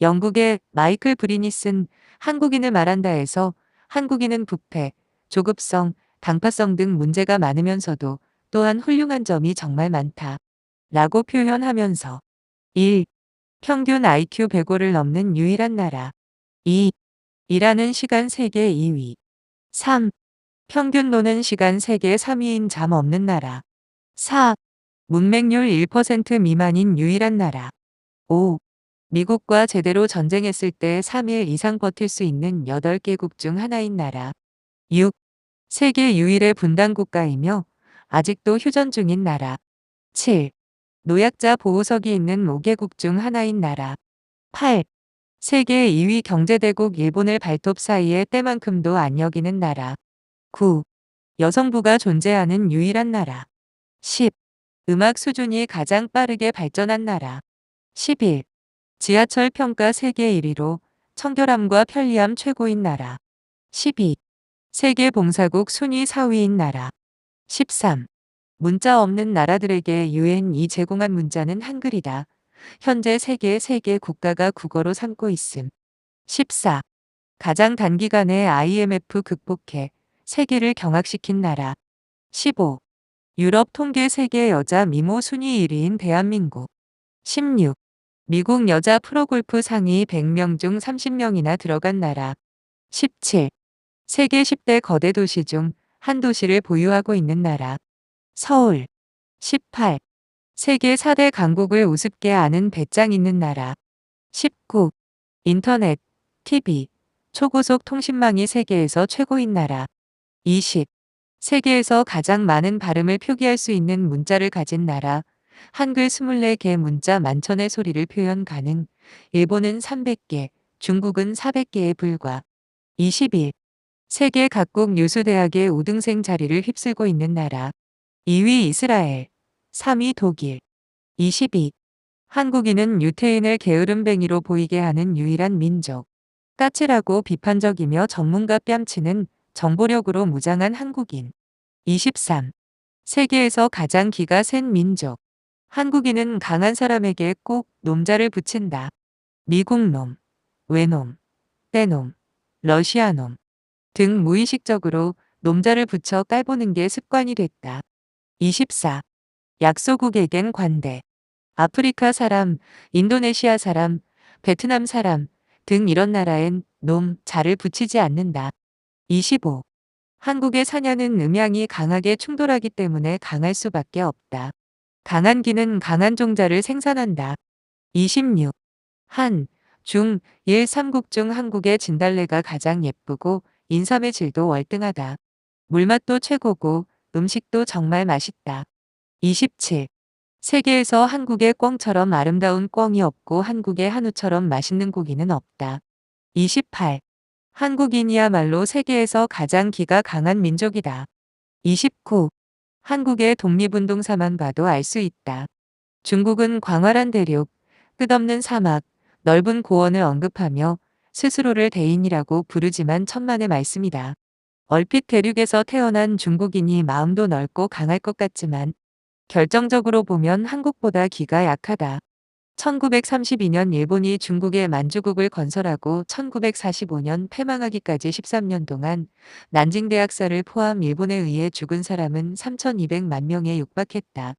영국의 마이클 쓴 한국인을 말한다에서 한국인은 부패, 조급성, 당파성 등 문제가 많으면서도 또한 훌륭한 점이 정말 많다. 라고 표현하면서 1. 평균 IQ 105를 넘는 유일한 나라 2. 일하는 시간 세계 2위 3. 평균 노는 시간 세계 3위인 잠 없는 나라 4. 문맹률 1% 미만인 유일한 나라 5. 미국과 제대로 전쟁했을 때 3일 이상 버틸 수 있는 8개국 중 하나인 나라 6. 세계 유일의 분단 국가이며 아직도 휴전 중인 나라 7. 노약자 보호석이 있는 5개국 중 하나인 나라 8. 세계 2위 경제대국 일본을 발톱 사이에 때만큼도 안 여기는 나라 9. 여성부가 존재하는 유일한 나라 10. 음악 수준이 가장 빠르게 발전한 나라 11. 지하철 평가 세계 1위로 청결함과 편리함 최고인 나라 12. 세계 봉사국 순위 4위인 나라 13. 문자 없는 나라들에게 유엔이 제공한 문자는 한글이다. 현재 세계 3개 국가가 국어로 삼고 있음. 14. 가장 단기간에 IMF 극복해 세계를 경악시킨 나라. 15. 유럽 통계 세계 여자 미모 순위 1위인 대한민국. 16. 미국 여자 프로골프 상위 100명 중 30명이나 들어간 나라. 17. 세계 10대 거대 도시 중 한 도시를 보유하고 있는 나라. 서울 18. 세계 4대 강국을 우습게 아는 배짱 있는 나라 19. 인터넷, TV, 초고속 통신망이 세계에서 최고인 나라 20. 세계에서 가장 많은 발음을 표기할 수 있는 문자를 가진 나라 한글 24개 문자 만천의 소리를 표현 가능 일본은 300개, 중국은 400개에 불과 21. 세계 각국 유수대학의 우등생 자리를 휩쓸고 있는 나라 2위 이스라엘, 3위 독일, 22. 한국인은 유태인을 게으름뱅이로 보이게 하는 유일한 민족. 까칠하고 비판적이며 전문가 뺨치는 정보력으로 무장한 한국인. 23. 세계에서 가장 기가 센 민족. 한국인은 강한 사람에게 꼭 놈자를 붙인다. 미국 놈, 외놈, 때놈, 러시아놈 등 무의식적으로 놈자를 붙여 깔보는 게 습관이 됐다. 24. 약소국에겐 관대. 아프리카 사람, 인도네시아 사람, 베트남 사람 등 이런 나라엔 놈, 자를 붙이지 않는다. 25. 한국의 사냐는 음양이 강하게 충돌하기 때문에 강할 수밖에 없다. 강한 기는 강한 종자를 생산한다. 26. 한, 중, 일 3국 중 한국의 진달래가 가장 예쁘고 인삼의 질도 월등하다. 물맛도 최고고 음식도 정말 맛있다. 27. 세계에서 한국의 꿩처럼 아름다운 꿩이 없고 한국의 한우처럼 맛있는 고기는 없다. 28. 한국인이야말로 세계에서 가장 기가 강한 민족이다. 29. 한국의 독립운동사만 봐도 알 수 있다. 중국은 광활한 대륙, 끝없는 사막, 넓은 고원을 언급하며 스스로를 대인이라고 부르지만 천만의 말씀이다. 얼핏 대륙에서 태어난 중국인이 마음도 넓고 강할 것 같지만 결정적으로 보면 한국보다 기가 약하다. 1932년 일본이 중국의 만주국을 건설하고 1945년 패망하기까지 13년 동안 난징대학살을 포함 일본에 의해 죽은 사람은 3,200만 명에 육박했다.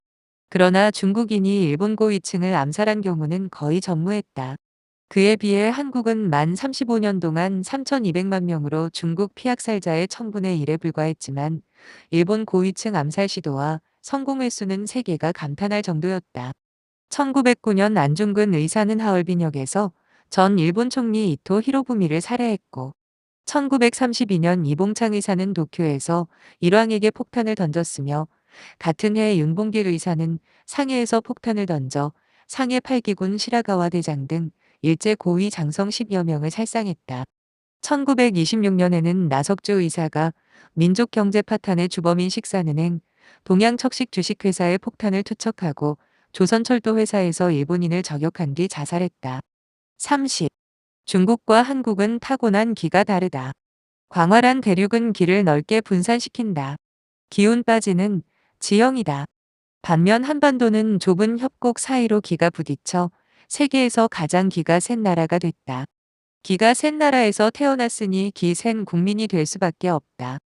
그러나 중국인이 일본 고위층을 암살한 경우는 거의 전무했다. 그에 비해 한국은 만 35년 동안 3,200만 명으로 중국 피학살자의 1000분의 1에 불과했지만 일본 고위층 암살 시도와 성공 횟수는 세계가 감탄할 정도였다. 1909년 안중근 의사는 하얼빈역에서 전 일본 총리 이토 히로부미를 살해했고 1932년 이봉창 의사는 도쿄에서 일왕에게 폭탄을 던졌으며 같은 해 윤봉길 의사는 상해에서 폭탄을 던져 상해 8기군 시라가와 대장 등 일제 고위 장성 10여 명을 살상했다. 1926년에는 나석주 의사가 민족경제 파탄의 주범인 식사은행, 동양척식 주식회사의 폭탄을 투척하고 조선철도 회사에서 일본인을 저격한 뒤 자살했다. 30. 중국과 한국은 타고난 기가 다르다. 광활한 대륙은 기를 넓게 분산시킨다. 기운 빠지는 지형이다. 반면 한반도는 좁은 협곡 사이로 기가 부딪혀 세계에서 가장 기가 센 나라가 됐다. 기가 센 나라에서 태어났으니 기센 국민이 될 수밖에 없다.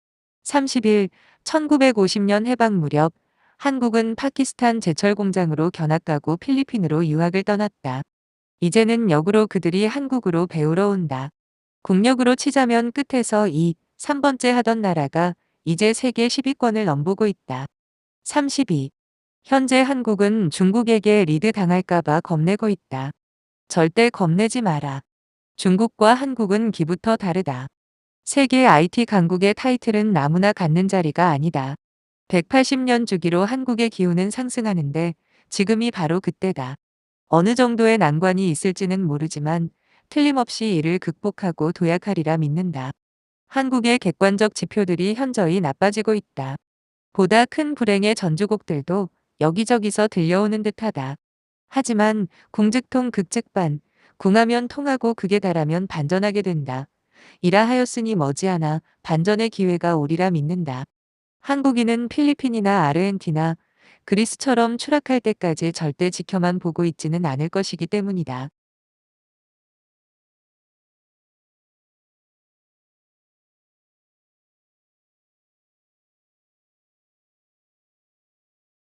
30일 1950년 해방 무렵 한국은 파키스탄 제철 공장으로 견학 가고 필리핀으로 유학을 떠났다. 이제는 역으로 그들이 한국으로 배우러 온다. 국력으로 치자면 끝에서 2, 3번째 하던 나라가 이제 세계 10위권을 넘보고 있다. 32. 현재 한국은 중국에게 리드 당할까봐 겁내고 있다. 절대 겁내지 마라. 중국과 한국은 기부터 다르다. 세계 IT 강국의 타이틀은 아무나 갖는 자리가 아니다. 180년 주기로 한국의 기후는 상승하는데 지금이 바로 그때다. 어느 정도의 난관이 있을지는 모르지만 틀림없이 이를 극복하고 도약하리라 믿는다. 한국의 객관적 지표들이 현저히 나빠지고 있다. 보다 큰 불행의 전주곡들도 여기저기서 들려오는 듯하다. 하지만 궁즉통 극즉반, 궁하면 통하고 극에 달하면 반전하게 된다. 이라 하였으니 머지않아 반전의 기회가 오리라 믿는다. 한국인은 필리핀이나 아르헨티나, 그리스처럼 추락할 때까지 절대 지켜만 보고 있지는 않을 것이기 때문이다.